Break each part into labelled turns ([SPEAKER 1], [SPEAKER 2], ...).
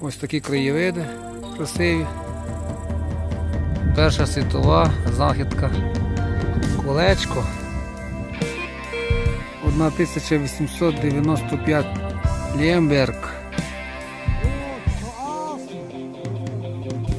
[SPEAKER 1] Ось такі краєвиди красиві. Перша світова знахідка. Колечко. 1895 Лємберг.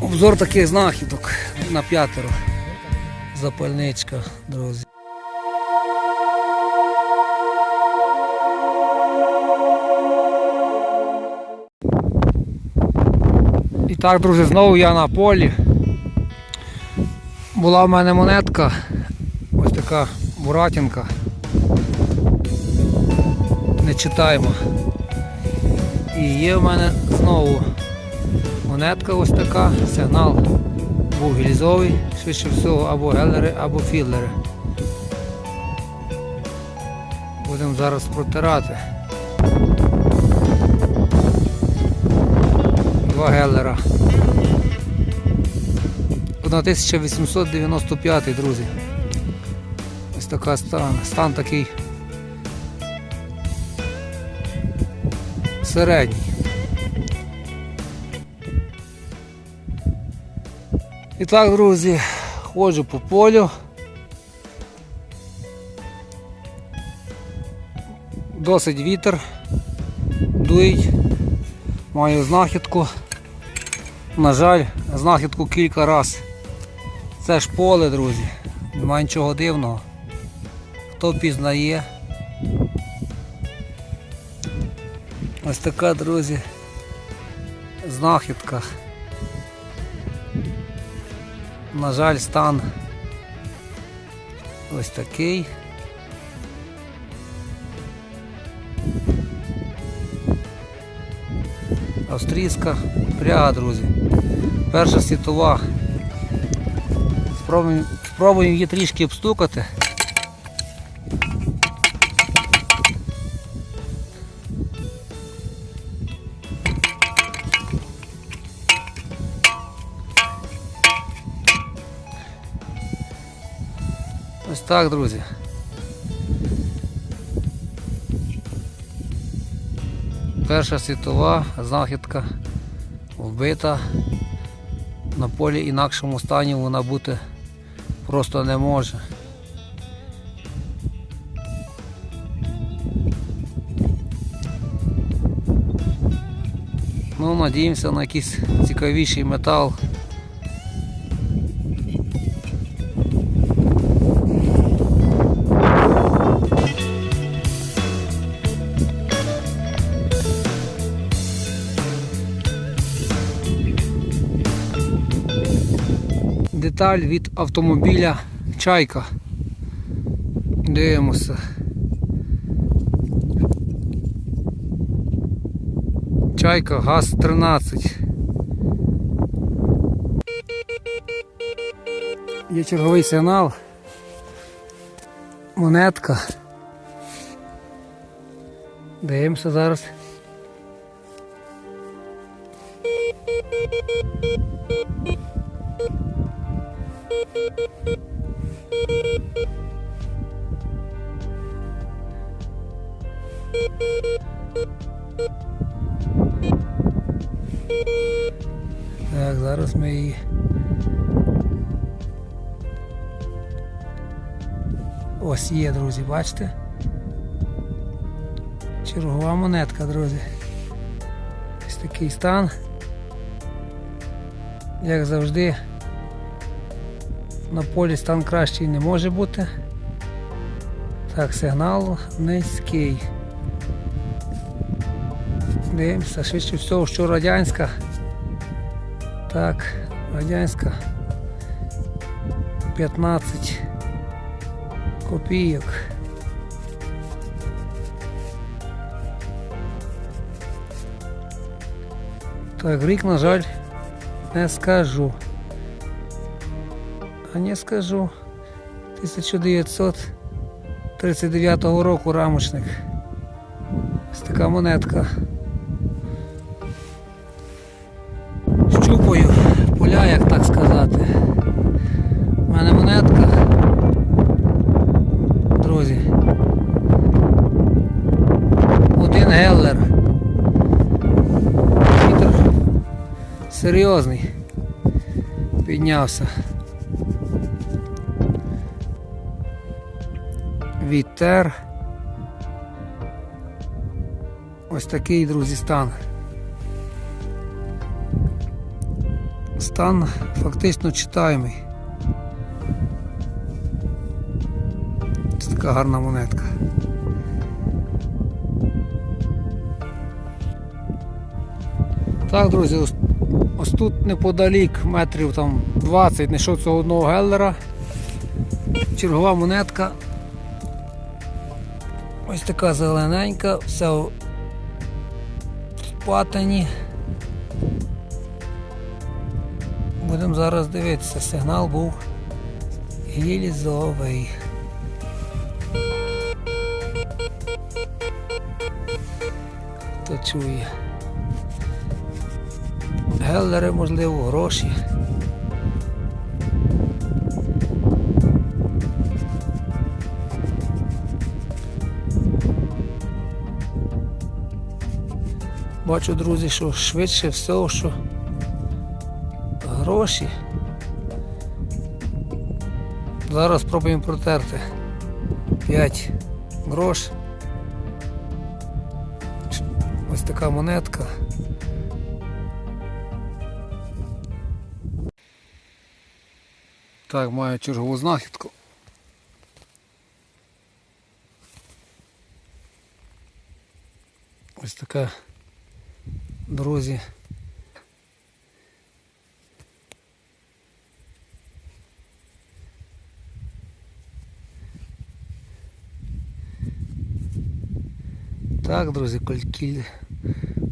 [SPEAKER 1] Обзор таких знахідок на п'ятеро. Запальничка, друзі. Так, друзі, знову я на полі. Була в мене монетка, ось така буратінка. Не читаємо. І є в мене знову монетка ось така, сигнал був гільзовий, швидше всього, або гелери, або філлери. Будемо зараз протирати. Гелера. 1895, друзі. Ось така стан, стан такий середній. І так, друзі, ходжу по полю. Досить вітер, дують, маю знахідку. На жаль, знахідку кілька разів. Це ж поле, друзі. Немає нічого дивного. Хто пізнає. Ось така, друзі, знахідка. На жаль, стан ось такий. Австрійська пряга, друзі. Перша світова. Спробуємо, спробуємо її трішки обстукати. Ось так, друзі. Перша світова знахідка вбита. На полі інакшому стані вона бути просто не може. Ну, надіємося на якийсь цікавіший метал. Деталь від автомобіля Чайка. Дивимося. Чайка ГАЗ 13. Є черговий сигнал. Монетка. Дивимося зараз. Ось є, друзі, бачите? Чергова монетка, друзі. Ось такий стан. Як завжди, на полі стан кращий не може бути. Так, сигнал низький. Дивимося, швидше всього, що радянська. Так, радянська 15 копійок. Так, рік, на жаль, не скажу. А не скажу. 1939 року рамочник. Ось така монетка. Піднявся. Вітер. Ось такий, друзі, стан. Стан фактично читаємий. Ось така гарна монетка. Так, друзі, ось, тут неподалік метрів там 20 знайшов цього одного геллера. Чергова монетка. Ось така зелененька, вся в патині. Будемо зараз дивитися, сигнал був гілізовий. Хто чує? Геллери, можливо, гроші. Бачу, друзі, що швидше всього, що гроші. Зараз спробуємо протерти 5 грош. Ось така монетка. Так, маю чергову знахідку. Ось така, друзі. Так, друзі, коль-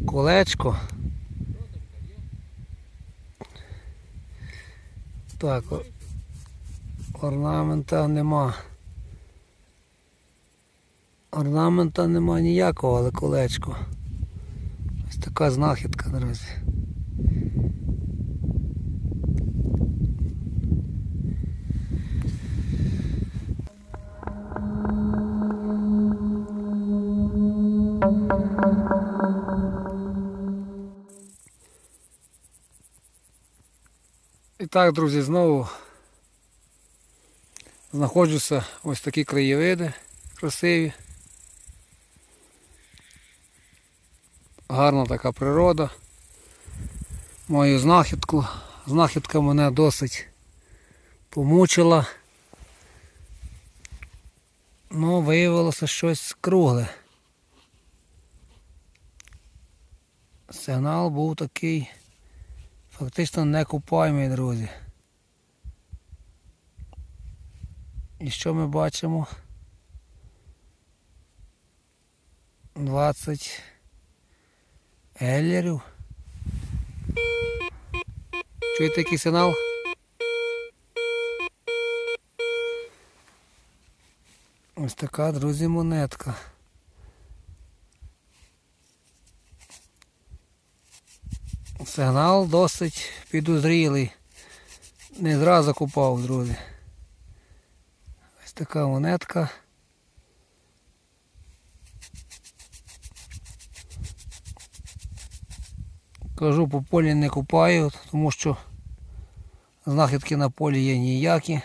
[SPEAKER 1] колечко. Так, орнамента нема. Орнамента нема ніякого, але колечко. Ось така знахідка, друзі. І так, друзі, знову знаходжуся ось такі краєвиди красиві. Гарна така природа. Маю знахідку. Знахідка мене досить помучила. Ну, виявилося щось кругле. Сигнал був такий фактично некупаємий, друзі. І що ми бачимо? 20 еллерів. Чуєте який сигнал? Ось така, друзі, монетка. Сигнал досить підозрілий. Не зразу купав, друзі. Ось така монетка. Кажу, по полі не купаю, тому що знахідки на полі є ніякі.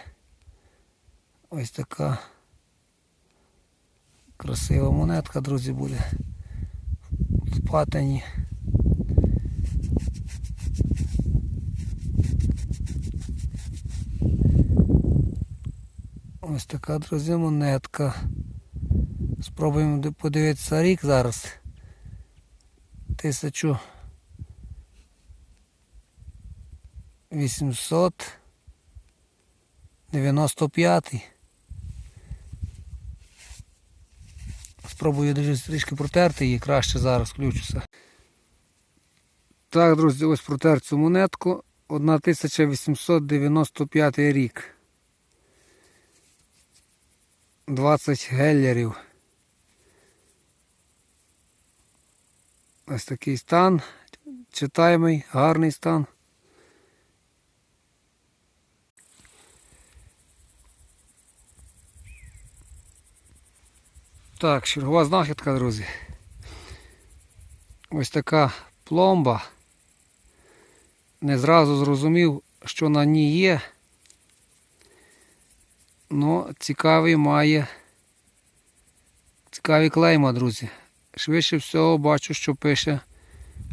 [SPEAKER 1] Ось така красива монетка, друзі, буде в патині. Ось така, друзі, монетка. Спробуємо подивитися рік зараз. Тисячу. 895. Спробую дуже трішки протерти її, краще зараз включуся. Так, друзі, ось протер цю монетку. 1895 рік. 20 геллерів. Ось такий стан. Читаємий, гарний стан. Так, чергова знахідка, друзі. Ось така пломба. не зразу зрозумів, що на ній є. Ну, цікавий має. Цікаві клейма, друзі. Швидше всього бачу, що пише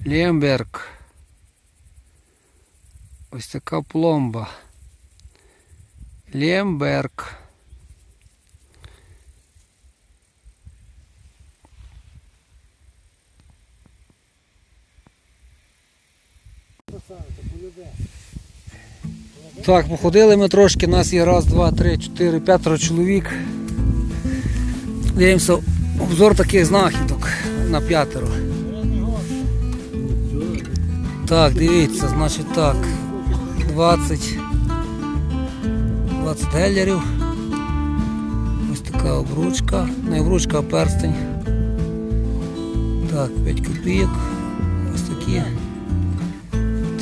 [SPEAKER 1] Лємберг. Ось така пломба. Лємберг. Так, походили ми трошки, нас є раз, два, три, чотири, п'ятеро чоловік. Дивимося обзор таких знахідок на п'ятеро. Так, дивіться, значить так. 20 20 геллерів. Ось така обручка. Не обручка, а перстень. Так, 5 копійок. Ось такі.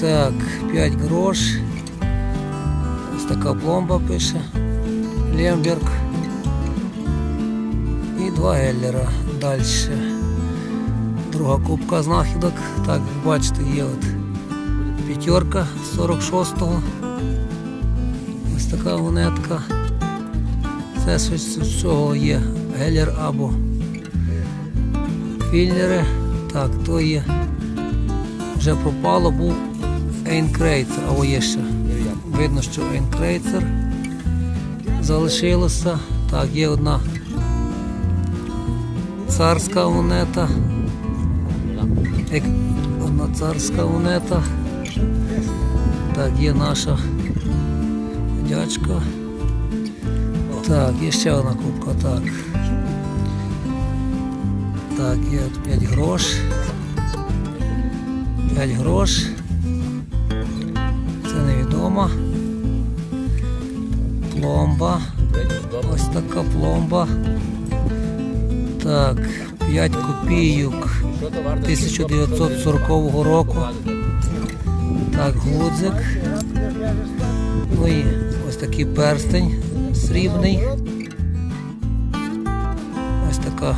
[SPEAKER 1] Так, 5 грош. Така пломба пише. Лемберг. І 2 геллера. Далі. Друга кубка знахідок. Так, бачите, є от п'ятерка 46-го. Ось така монетка. Це щось всього є геллер або філлери. Так, то є. Вже пропало, був Ейнкрейцер, або є ще. Видно, що Ейнкрейцер залишилося. Так, є одна царська монета. Одна царська монета. Так, є наша дячка. Так, є ще одна кубка, так. Так, є от 5 грош. 5 грош. Це. Пломба. Ось така пломба. Так, 5 копійок 1940 року. Так, гудзик. Ну і ось такий перстень срібний. Ось така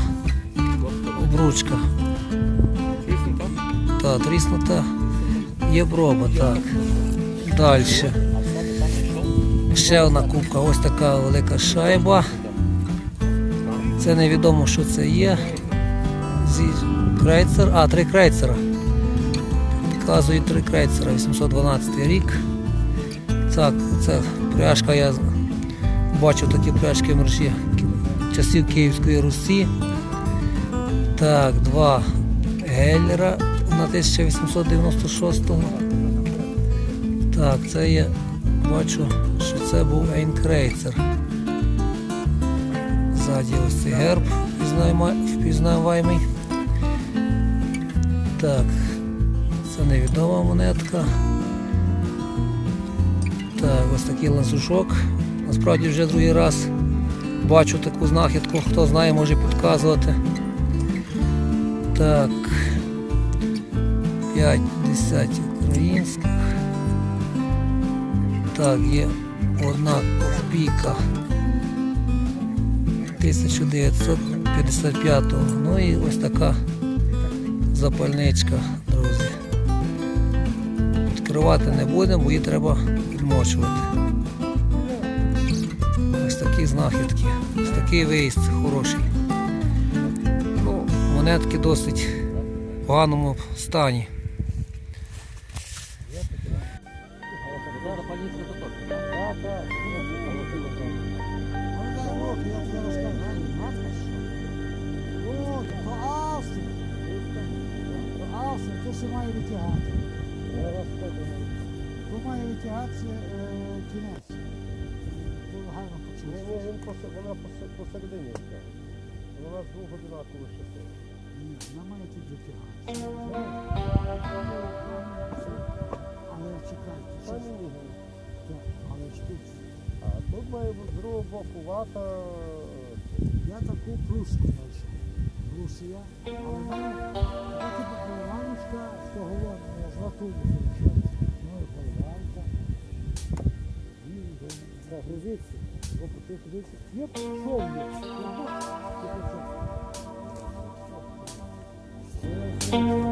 [SPEAKER 1] обручка. Так, тріснута. Є проба, так. Далі. Ще одна кубка, ось така велика шайба. Це невідомо, що це є. Зі а, три крейцера. Підказують три крейцера, 812 рік. Так, це пряжка, я бачив такі пряжки в мережі часів Київської Русі. Так, два геллера на 1896-го. Так, це я бачу, що це був Ейнкрейцер. Ззаді ось цей герб впізнаваємий-. Так, це невідома монетка. Так, ось такий ланцюжок. Насправді вже другий раз бачу таку знахідку, хто знає, може підказувати. Так. 5 десятів українських. Так, є одна копійка 1955-го. Ну і ось така запальничка, друзі. Відкривати не будемо, бо її треба відмочувати. Ось такі знахідки. Ось такий виїзд хороший. Ну, монетки досить в поганому стані.
[SPEAKER 2] Вона посередині. Вона з двох одинаково.
[SPEAKER 3] Ні, вона має тут витягати. Але чекайте, що
[SPEAKER 2] ні,
[SPEAKER 3] але ж тут
[SPEAKER 2] А тут має бути з другого боку вата.
[SPEAKER 3] я таку пруску знайшов. Русія, але в мене такі покриваночка з того вон, з латуні виходить. Ну і поливанка. І
[SPEAKER 2] На грузиці.
[SPEAKER 3] Thank ти